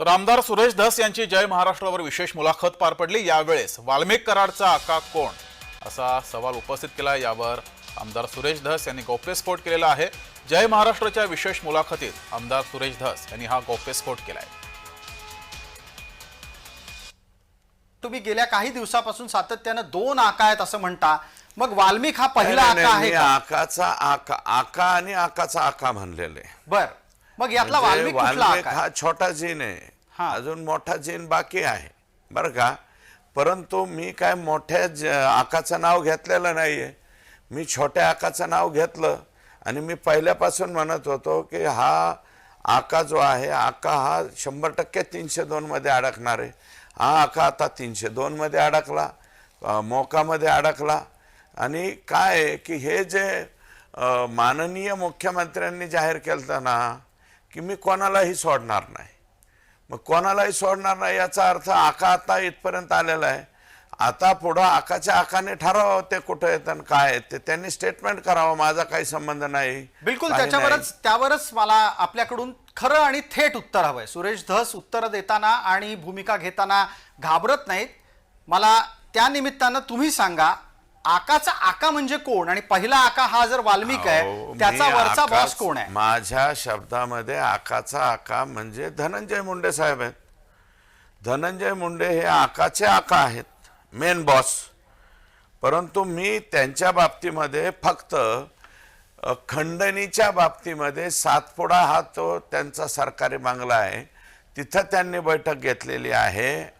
तर आमदार सुरेश धस यांची जय महाराष्ट्रावर विशेष मुलाखत पार पडली. यावेळेस वाल्मिक कराडचा आका कोण? असा सवाल उपस्थित केला. यावर आमदार सुरेश धस यांनी गौप्यस्फोट केलेला आहे. जय महाराष्ट्राच्या विशेष मुलाखतीत आमदार सुरेश धस यांनी हा गौप्यस्फोट केलाय. तुम्ही गेल्या काही दिवसापासून सातत्यानं दोन आका आहेत असं म्हणता. मग वाल्मिक हा पहिला आका आहे आकाचा आका आका आणि आकाचा आका म्हणलेले. बर. मग यातला म्हणजे वाल्मिक कुठला वाल्मिक आका हा आहे? छोटा जीन आहे. हा. अजून मोठा जीन बाकी आहे. बरं का? परंतु मी काय मोठ्या ज- आकाचं नाव घेतलेलं नाहीये. मी छोट्या आकाचं नाव घेतलं आणि मी पहिल्यापासून म्हणत होतो की हा आका जो आहे आका हा शंभर टक्के तीनशे दोन मध्ये अडकणार आहे. हा आका आता तीनशे दोन मध्ये अडकला अं, मोकामध्ये अडकला. आणि काय आहे की हे जे अं, माननीय मुख्यमंत्र्यांनी जाहीर केलं ना की मी कोणालाही सोडणार नाही. मग कोणालाही सोडणार नाही याचा अर्थ आका आता इथपर्यंत आलेला आहे. आता पुढं आकाच्या आकाने ठरावं ते कुठं येतं आणि काय आहे ते त्यांनी स्टेटमेंट करावं माझा काही संबंध नाही बिलकुल काही त्याच्यावरच त्यावरच मला आपल्याकडून खरं आणि थेट उत्तर हवंय. सुरेश धस उत्तर देताना आणि भूमिका घेताना घाबरत नाहीत. मला त्या निमित्तानं तुम्ही सांगा आकाचा आका म्हणजे कोण? आणि पहिला आका हा जर वाल्मिक अहो, आहे त्याचा वरचा आकाच- बॉस कोण आहे? माझ्या शब्दामध्ये आकाचा आका म्हणजे धनंजय मुंडे साहेब आहेत. धनंजय मुंडे हे आकाचे आका आहेत मेन बॉस परंतु मी त्यांच्या बाबतीमध्ये फक्त अ, खंडणीच्या बाबतीमध्ये सातपुडा हा तो त्यांचा सरकारी बांगला आहे. तिथं त्यांनी बैठक घेतलेली आहे.